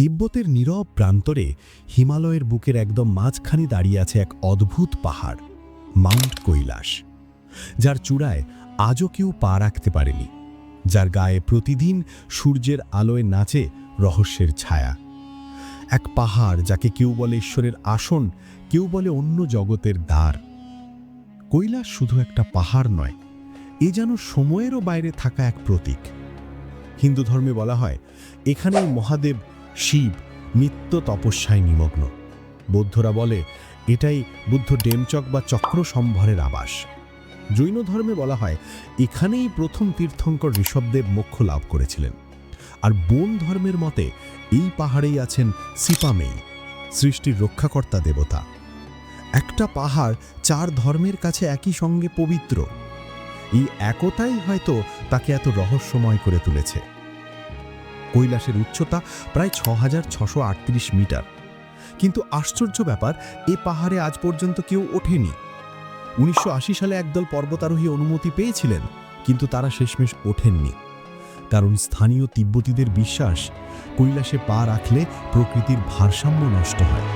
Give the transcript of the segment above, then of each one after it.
তিব্বতের নীরব প্রান্তরে হিমালয়ের বুকের একদম মাঝখানে দাঁড়িয়ে আছে এক অদ্ভুত পাহাড়, মাউন্ট কৈলাস, যার চূড়ায় আজও কেউ পা রাখতে পারেনি, যার গায়ে প্রতিদিন সূর্যের আলোয় নাচে রহস্যের ছায়া। এক পাহাড় যাকে কেউ বলে ঈশ্বরের আসন, কেউ বলে অন্য জগতের দ্বার। কৈলাস শুধু একটা পাহাড় নয়, এ যেন সময়েরও বাইরে থাকা এক প্রতীক। হিন্দু ধর্মে বলা হয়, এখানেই মহাদেব শিব নিত্য তপস্যায় নিমগ্ন। বৌদ্ধরা বলে, এটাই বুদ্ধ ডেমচক বা চক্র সম্ভরের আবাস। জৈন ধর্মে বলা হয়, এখানেই প্রথম তীর্থঙ্কর ঋষভদেব মোক্ষ লাভ করেছিলেন। আর বোন ধর্মের মতে, এই পাহাড়েই আছেন সিপামেই, সৃষ্টির রক্ষাকর্তা দেবতা। একটা পাহাড় চার ধর্মের কাছে একই সঙ্গে পবিত্র। এই একতাই হয়তো তাকে এত রহস্যময় করে তুলেছে। কৈলাসের উচ্চতা প্রায় ছ হাজার ছশো আটত্রিশ মিটার। কিন্তু আশ্চর্য ব্যাপার, এ পাহাড়ে আজ পর্যন্ত কেউ ওঠেনি। উনিশশো আশি সালে একদল পর্বতারোহী অনুমতি পেয়েছিলেন, কিন্তু তারা শেষমেশ ওঠেননি। কারণ স্থানীয় তিব্বতীদের বিশ্বাস, কৈলাসে পা রাখলে প্রকৃতির ভারসাম্য নষ্ট হয়।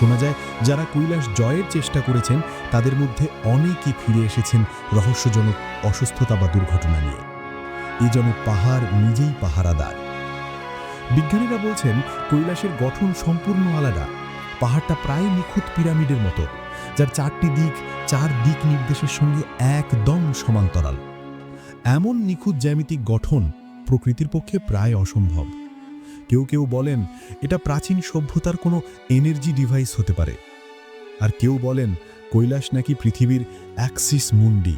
শোনা যায়, যারা কৈলাস জয়ের চেষ্টা করেছেন, তাদের মধ্যে অনেকে ফিরে এসেছেন রহস্যজনক অসুস্থতা বা দুর্ঘটনা নিয়ে। এ যেন পাহাড় নিজেই পাহারাদার। বিজ্ঞানীরা বলছেন কৈলাসের গঠন সম্পূর্ণ আলাদা। পাহাড়টা প্রায় নিখুঁত পিরামিডের মতো, যার চারটি দিক, চার দিক নির্দেশের সঙ্গে একদম সমান্তরাল। এমন নিখুঁত জ্যামিতিক গঠন প্রকৃতির পক্ষে প্রায় অসম্ভব। কেউ কেউ বলেন এটা প্রাচীন সভ্যতার কোনো এনার্জি ডিভাইস হতে পারে। আর কেউ বলেন কৈলাস নাকি পৃথিবীর অ্যাক্সিস মুন্ডি।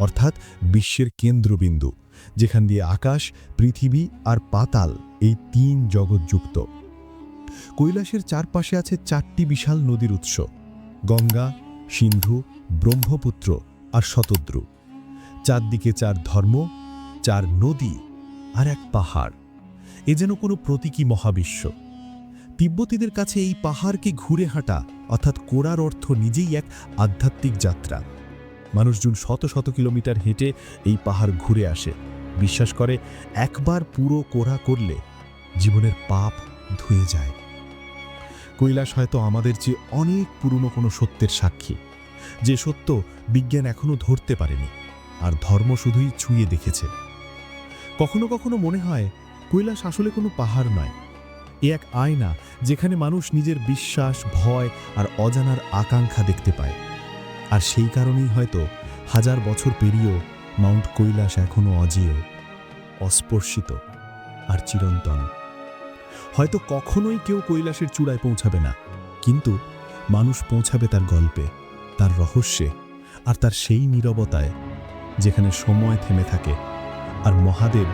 অর্থাৎ বিশ্বের কেন্দ্রবিন্দু, যেখান দিয়ে আকাশ, পৃথিবী আর পাতাল এই তিন জগৎ যুক্ত। কৈলাসের চারপাশে আছে চারটি বিশাল নদীর উৎস, গঙ্গা, সিন্ধু, ব্রহ্মপুত্র আর শতদ্রু। চারদিকে চার ধর্ম, চার নদী আর এক পাহাড়। এ যেন কোনো প্রতীকী মহাবিশ্ব। তিব্বতীদের কাছে এই পাহাড়কে ঘুরে হাঁটা অর্থাৎ কোরার অর্থ নিজেই এক আধ্যাত্মিক যাত্রা। মানুষজন শত শত কিলোমিটার হেঁটে এই পাহাড় ঘুরে আসে। বিশ্বাস করে, একবার পুরো কোরা করলে জীবনের পাপ ধুয়ে যায়। কৈলাস হয়তো আমাদের চেয়ে অনেক পুরনো কোনো সত্যের সাক্ষী। যে সত্য বিজ্ঞান এখনও ধরতে পারেনি, আর ধর্ম শুধুই ছুঁয়ে দেখেছে। কখনো কখনো মনে হয়, কৈলাস আসলে কোনো পাহাড় নয়। এ এক আয়না যেখানে মানুষ নিজের বিশ্বাস, ভয় আর অজানার আকাঙ্ক্ষা দেখতে পায়। আর সেই কারণেই হয়তো হাজার বছর পেরিয়েও মাউন্ট কৈলাস এখনও অজেয়, অস্পর্শিত আর চিরন্তন। হয়তো কখনোই কেউ কৈলাসের চূড়ায় পৌঁছাবে না, কিন্তু মানুষ পৌঁছাবে তার গল্পে, তার রহস্যে আর তার সেই নীরবতায় যেখানে সময় থেমে থাকে আর মহাদেব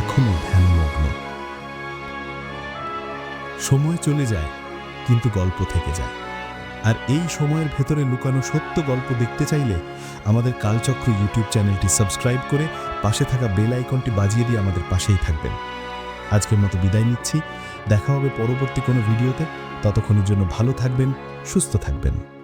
এখনও ধ্যানমগ্ন। সময় চলে যায়, কিন্তু গল্প থেকে যায়। আর এই সময়ের ভেতরে লুকানো সত্য গল্প দেখতে চাইলে আমাদের কালচক্র ইউটিউব চ্যানেলটি সাবস্ক্রাইব করে পাশে থাকা বেল আইকনটি বাজিয়ে দিয়ে আমাদের পাশেই থাকবেন। আজকের মতো বিদায় নিচ্ছি। দেখা হবে পরবর্তী কোনো ভিডিওতে। ততক্ষণের জন্য ভালো থাকবেন, সুস্থ থাকবেন।